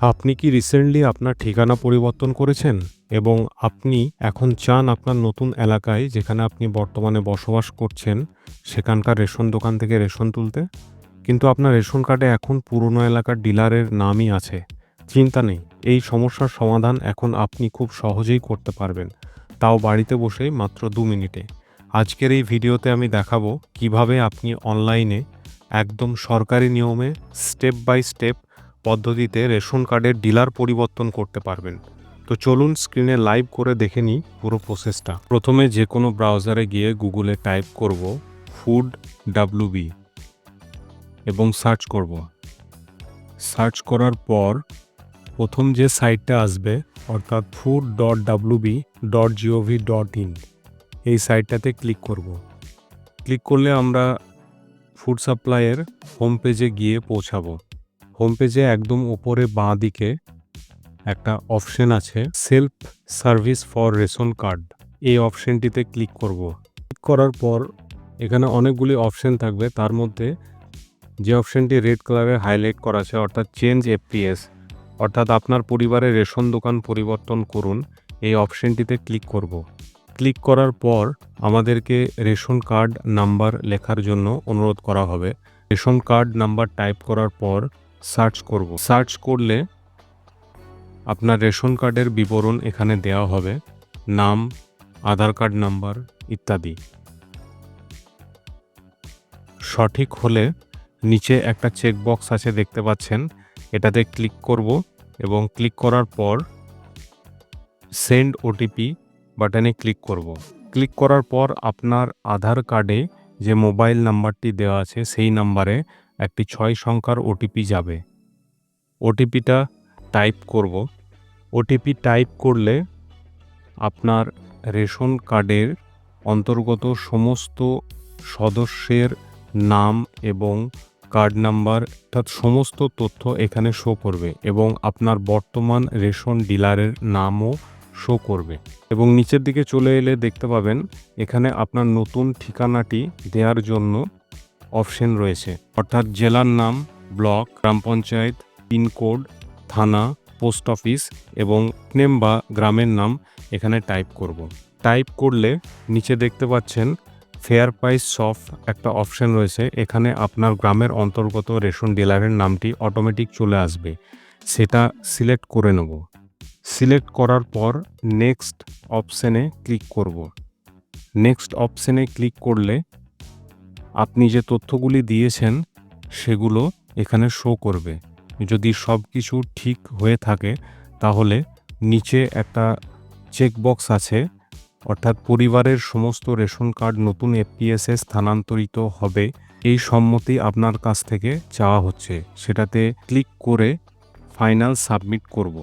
আপনি কি রিসেন্টলি আপনার ঠিকানা পরিবর্তন করেছেন? এবং আপনি এখন চান আপনার নতুন এলাকায় যেখানে আপনি বর্তমানে বসবাস করছেন, সেখানকার রেশন দোকান থেকে রেশন তুলতে? কিন্তু আপনার রেশন কার্ডে এখন পুরনো এলাকার ডিলারের নামই আছে। চিন্তা নেই, এই সমস্যার সমাধান এখন আপনি খুব সহজেই করতে পারবেন। তাও বাড়িতে বসেই মাত্র দু মিনিটে। আজকের এই ভিডিওতে আমি দেখাবো কীভাবে আপনি অনলাইনে একদম সরকারি নিয়মে স্টেপ বাই স্টেপ পদ্ধতিতে রেশন কার্ডের ডিলার পরিবর্তন করতে পারবেন। তো চলুন স্ক্রিনে লাইভ করে দেখে নিই পুরো প্রসেসটা। প্রথমে যে কোনো ব্রাউজারে গিয়ে গুগলে টাইপ করব ফুড ডাব্লুবি এবং সার্চ করব। সার্চ করার পর প্রথম যে সাইটটা আসবে, অর্থাৎ food dot WB dot GOV dot in এই সাইটটাতে ক্লিক করব। ক্লিক করলে আমরা ফুড সাপ্লাইয়ের হোম পেজে গিয়ে পৌঁছাবো। হোম পেজে একদম উপরে বাঁ দিকে একটা অপশন আছে self service for ration card এই অপশনটিতে ক্লিক করব। ক্লিক করার পর এখানে অনেকগুলি অপশন থাকবে। তার মধ্যে যে অপশনটি রেড কালারে হাইলাইট করা আছে, অর্থাৎ চেঞ্জ এফপিএস অর্থাৎ আপনার পরিবারের রেশন দোকান পরিবর্তন করুন, এই অপশনটিতে ক্লিক করব। ক্লিক করার পর আমাদেরকে রেশন কার্ড নাম্বার লেখার জন্য অনুরোধ করা হবে। রেশন কার্ড নাম্বার টাইপ করার পর সার্চ করব। সার্চ করলে আপনার রেশন কার্ডের বিবরণ এখানে দেওয়া হবে। নাম, আধার কার্ড নাম্বার ইত্যাদি। সঠিক হলে নিচে একটা চেকবক্স আছে দেখতে পাচ্ছেন। এটাতে ক্লিক করব এবং ক্লিক করার পর সেন্ড ওটিপি বাটনে ক্লিক করব। ক্লিক করার পর আপনার আধার কার্ডে যে মোবাইল নাম্বারটি দেওয়া আছে সেই নাম্বারে একটি ছয় সংখ্যার ওটিপি যাবে। ওটিপিটা টাইপ করব। ওটিপি টাইপ করলে আপনার রেশন কার্ডের অন্তর্গত সমস্ত সদস্যের নাম এবং কার্ড নাম্বার, অর্থাৎ সমস্ত তথ্য এখানে শো করবে এবং আপনার বর্তমান রেশন ডিলারের নামও শো করবে। এবং নিচের দিকে চলে এলে দেখতে পাবেন, এখানে আপনার নতুন ঠিকানাটি দেওয়ার জন্য অপশন রয়েছে। অর্থাৎ জেলার নাম, block, gram panchayat, pin code, থানা, পোস্ট অফিস এবং নেম বা গ্রামের নাম এখানে টাইপ করব। টাইপ করলে নিচে দেখতে পাচ্ছেন ফেয়ার প্রাইস সফ একটা অপশন রয়েছে। এখানে আপনার গ্রামের অন্তর্গত রেশন ডিলারের নামটি অটোমেটিক চলে আসবে। সেটা সিলেক্ট করে নেব। সিলেক্ট করার পর নেক্সট অপশানে ক্লিক করব। নেক্সট অপশানে ক্লিক করলে আপনি যে তথ্যগুলি দিয়েছেন, সেগুলো এখানে শো করবে। যদি সব কিছু ঠিক হয়ে থাকে, তাহলে নিচে একটা চেকবক্স আছে, অর্থাৎ পরিবারের সমস্ত রেশন কার্ড নতুন এফপিএসে স্থানান্তরিত হবে। এই সম্মতি আপনার কাছ থেকে চাওয়া হচ্ছে। সেটাতে ক্লিক করে ফাইনাল সাবমিট করব।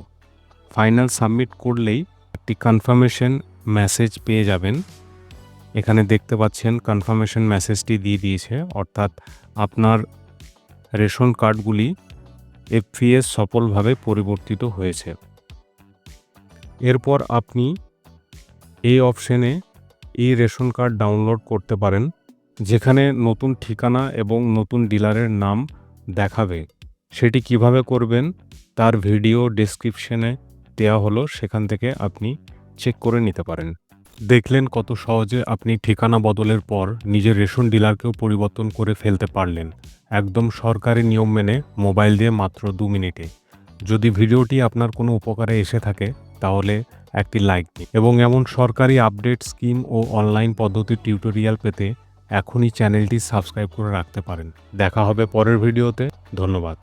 ফাইনাল সাবমিট করলেই একটি কনফার্মেশন মেসেজ পেয়ে যাবেন। এখানে দেখতে পাচ্ছেন কনফার্মেশন মেসেজটি দিয়ে দিয়েছে। অর্থাৎ আপনার রেশন কার্ডগুলি এফপিএস সফলভাবে পরিবর্তিত হয়েছে। এরপর আপনি এই অপশনে এই রেশন কার্ড ডাউনলোড করতে পারেন, যেখানে নতুন ঠিকানা এবং নতুন ডিলারের নাম দেখাবে। সেটি কীভাবে করবেন তার ভিডিও ডেসক্রিপশনে দেওয়া হলো, সেখান থেকে আপনি চেক করে নিতে পারেন। দেখলেন কত সহজে আপনি ঠিকানা বদলের পর নিজের রেশন ডিলারকেও পরিবর্তন করে ফেলতে পারলেন। একদম সরকারি নিয়ম মেনে মোবাইল দিয়ে মাত্র দু মিনিটে। যদি ভিডিওটি আপনার কোনো উপকারে এসে থাকে, তাহলে একটি লাইক দিন এবং এমন সরকারি আপডেট, স্কিম ও অনলাইন পদ্ধতির টিউটোরিয়াল পেতে এখনই চ্যানেলটি সাবস্ক্রাইব করে রাখতে পারেন। দেখা হবে পরের ভিডিওতে। ধন্যবাদ।